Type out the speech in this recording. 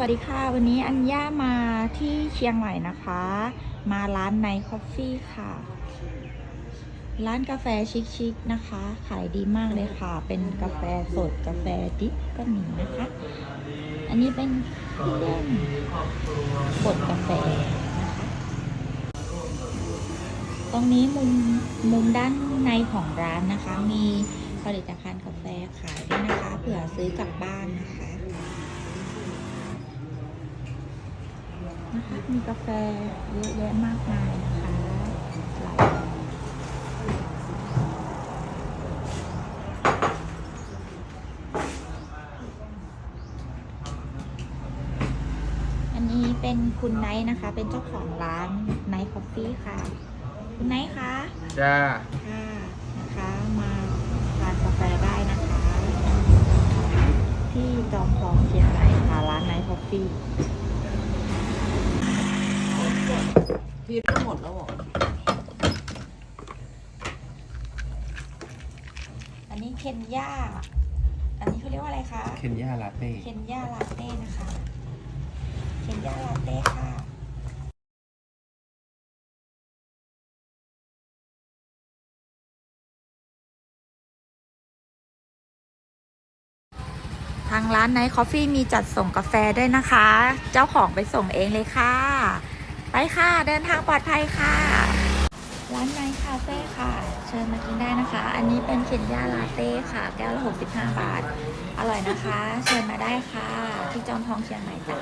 วัสดีค่ะ วันนี้อัญญามาที่เชียงใหม่นะคะ มาร้านไนคอฟฟี่ค่ะ ร้านกาแฟชิคๆนะคะ ขายดีมากเลยค่ะ เป็นกาแฟสดกาแฟดิบก็มีนะคะ อันนี้เป็นเครื่องบดกาแฟนะคะ ตรงนี้มุมมุมด้านในของร้านนะคะ มีผลิตภัณฑ์กาแฟขายด้วยนะคะ เผื่อซื้อกลับบ้าน นะคะนะคะ มีกาแฟเยอะแยะมากมายนะคะหลายอันนี้เป็นคุณไนท์นะคะ เป็นเจ้าของร้านไนท์คอฟฟี่ค่ะ คุณไนท์คะจ้าค่ะนะคะมาทานกาแฟได้นะคะ ที่จอมทองเชียงใหม่ค่ะร้านไนท์คอฟฟี่ พี่ก็หมดแล้วเหรออันนี้เคนย่า อันนี้เขาเรียกว่าอะไรคะ เคนยาลาเต้เคนย่าลาเต้นะคะ เคนย่าลาเต้ค่ะ ทางร้านไนท์คอฟฟี่มีจัดส่งกาแฟด้วยนะคะ เจ้าของไปส่งเองเลยค่ะ ไปค่ะ เดินทางปลอดภัยค่ะ ร้านไนคาเฟ่ค่ะ เชิญมากินได้นะคะ อันนี้เป็นเคนย่าลาเต้ค่ะ แก้วละ 65 บาท อร่อยนะคะ เชิญมาได้ค่ะ ที่จอมทองเชียงใหม่จ้ะ